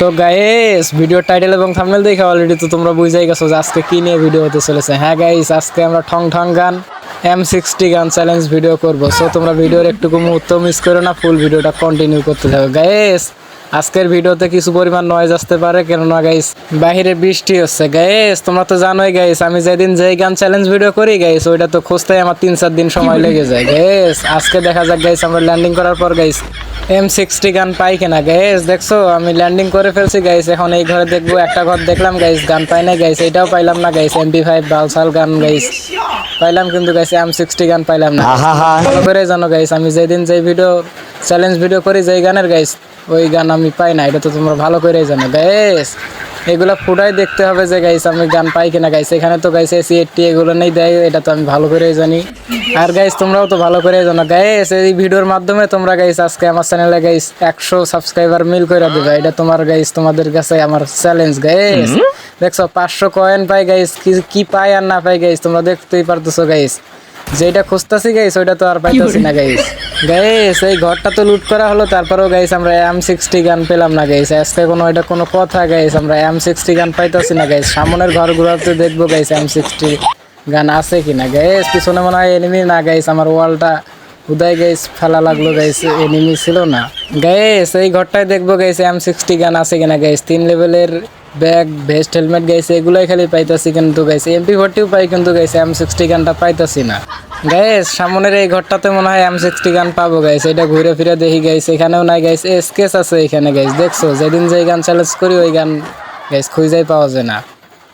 তো guys video title এবং thumbnail দেখে অলরেডি তো তোমরা বুঝাই গেছো যে আজকে কি নিয়ে ভিডিও হতে চলেছে। হ্যাঁ গাইস আজকে আমরা ঠং ঠং gun M sixty gun challenge video করব। সো তোমরা ভিডিওর একটুকু মুহূর্ত মিস করো না ফুল ভিডিওটা কন্টিনিউ করতে থাকো। গাইস আজকের ভিডিওতে কিছু পরিমাণ নয়েজ আসতে পারে, কেননা গাইস বাহিরে বৃষ্টি হচ্ছে। গাইস তোমরা তো জানোই গাইস আমি যেদিন যেই গান চ্যালেঞ্জ ভিডিও করি গাইস ওইটা তো খুঁজতে আমার তিন চার দিন সময় লেগে যায়। গাইস আজকে দেখা যাক গাইস আমরা ল্যান্ডিং করার পর গাইস এম সিক্সটি গান পাই কিনা গাইস দেখছ আমি ল্যান্ডিং করে ফেলছি গাইস এখন এই ঘরে দেখব একটা ঘর দেখলাম গাইস গান পাই না গাইস এটাও পাইলাম না গাইস এমপি ফাইভ বালসাল গান গাইস পাইলাম কিন্তু গাইস এম সিক্সটি গান পাইলাম না। হা করে জানো গাইস আমি যেদিন যেই ভিডিও চ্যালেঞ্জ ভিডিও করি যেই গানের গাইস ওই গান আমি পাই না এটা তো তোমরা ভালো করেই জানো। গাইস এগুলো ফুটাই দেখতে হবে যে গাইস আমি গান পাই কিনা। গাইস এখানে তো গাইস এসি এইটটি এগুলো নেই দেয় এটা তো আমি ভালো করেই জানি। আর গাইস তোমরাও তো ভালো করেই জানো। গাইস এই ভিডিওর মাধ্যমে তোমরা গাইস আজকে আমার চ্যানেলে গাইস একশো সাবস্ক্রাইবার মিল করে দেবে। এটা তোমার গাইস তোমাদের কাছে আমার চ্যালেঞ্জ গাইস দেখছ পাঁচশো কয়েন পাই গাইস কি কি পাই আর না পাই গাইস তোমরা দেখতেই পারতেছো গাইস। যেটা খুঁজতেছি গাইস ওইটা তো আর পাইতেছি না গাইস গাইস এই ঘরটা তো লুট করা হলো তারপরেও গাইস আমরা এম সিক্সটি গান পেলাম না গাইস আজকে কোনো এটা কোনো কথা গাইস আমরা এম সিক্সটি গান পাইতেছি না গাইস সামনের ঘর ঘরগুলোতে দেখব গাইস এম সিক্সটি গান আছে কিনা গাইস পিছনে মনে হয় এনিমি না গাইস আমার ওয়ালটা উদয় গাইস ফেলা লাগল গাইস এনিমি ছিল না। গাইস এই ঘরটায় দেখব গাইস এম সিক্সটি গান আছে কিনা গাইস তিন লেভেলের ব্যাগ ভেস্ট হেলমেট গাইছে, এগুলোই খালি পাইতাছি কিন্তু গাইছে। এমপি ফোরটিও পাই কিন্তু গাইছে এম সিক্সটি গানটা পাইতাছি না। গাইস, সামনের এই ঘরটাতে মনে হয় এম সিক্সটি গান পাবো গাইস এটা ঘুরে ফিরে দেখি গাইস এখানেও নাই গাইস স্কেচ আছে এখানে গাইস, দেখছ? যেদিন যেই গান চ্যালেঞ্জ করি, ওই গান গাইস খুঁজেই পাওয়া যায় না।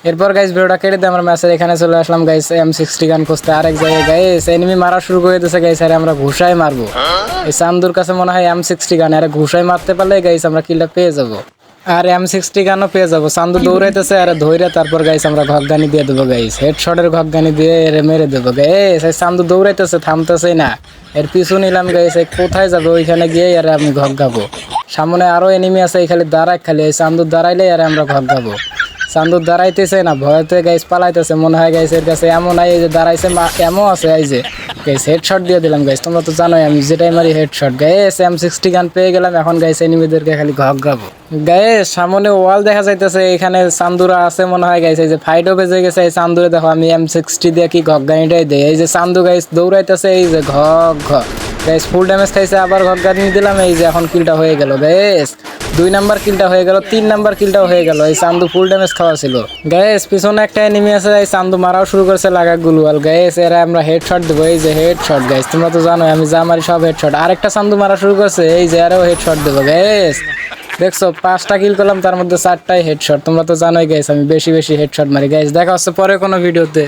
এরপর গাইস ভিডিওটা কেটে দিয়ে আমরা ম্যাচের এখানে চলে আসলাম গাইস এম সিক্সটি গান খুঁজতে। আরেক জায়গায় গাইস এনিমি মারা শুরু করে দিয়েছে গাইস, আরে আমরা ঘুষাই মারবো। এই চান্দুর কাছে মনে হয় এম সিক্সটি গান, আরে ঘুষাই মারতে পারলে গাইস আমরা কিলটা পেয়ে যাব। আর এম সিক্সটি গানও পেয়ে যাব। চান্দু দৌড়াইতেছে, আর ধৈরে তারপর গাইছে, আমরা ঘকগানি দিয়ে দেবো হেড হেডশটের ঘকগানি দিয়ে এর মেরে দেবো গাইস এই চান্দু দৌড়াইতেছে থামতেছে না। এর পিছু নিলাম গাইছে কোথায় যাবে, ওইখানে গিয়ে আর আমি ঘক গাবো সামনে আরও এনিমি আছে, এই খালি দাঁড়ায় খালি, এই চান্দু দাঁড়াইলে আর আমরা ঘক গাবো চান্দুর দাঁড়াইতেছে না ভয়তে গাইস পালাইতেছে, মনে হয় গাইস এর কাছে এমন এই যে দাঁড়াইছে এমন আছে, এই যে। গাইস হেডশট দিয়ে দিলাম গাইস তোমরা তো জানোই, আমি যেটাই মারি হেডশট গাইস এম সিক্সটি গান পেয়ে গেলাম, এখন গাইস এনিমিদেরকে খালি ঘক গাবো গাইস সামনে ওয়াল দেখা যাইতেছে, এখানে চান্দুরা আছে, মনে হয় গাইস এই যে ফাইটও বেজে গেছে, এই চান্দুরে দেখো আমি এম সিক্সটি দিয়ে কি ঘক গানিটাই দেই। এই যে চান্দু গাইস দৌড়াইতেছে, এই যে ঘক ঘক গাইস ফুল ড্যামেজ খাইছে, আবার ঘক গানি দিলাম, এই যে এখন কিলটা হয়ে গেল। গাইস দুই নাম্বার কিলটা হয়ে গেল, তিন নাম্বার কিলটাও হয়ে গেল। এই চান্দু ফুল ড্যামেজ খাওয়া ছিল। গ্যাস পিছনে একটা এনিমি আছে, এই চান্দু মারাও শুরু করেছে লাগা গুলুয়াল। গ্যাস এরা আমরা হেডশট দেবো, এই যে হেড হেডশট গাইস তোমরা তো জানো আমি যা মারি সব হেডশট আরেকটা চান্দু মারা শুরু করছে, এই যে আরও হেডশট দেবো। গ্যাস দেখছ, পাঁচটা কিল করলাম, তার মধ্যে চারটাই হেডশট তোমরা তো জানোই গাইস আমি বেশি বেশি হেড হেডশট মারি। গাইস দেখা হচ্ছে পরে কোনো ভিডিওতে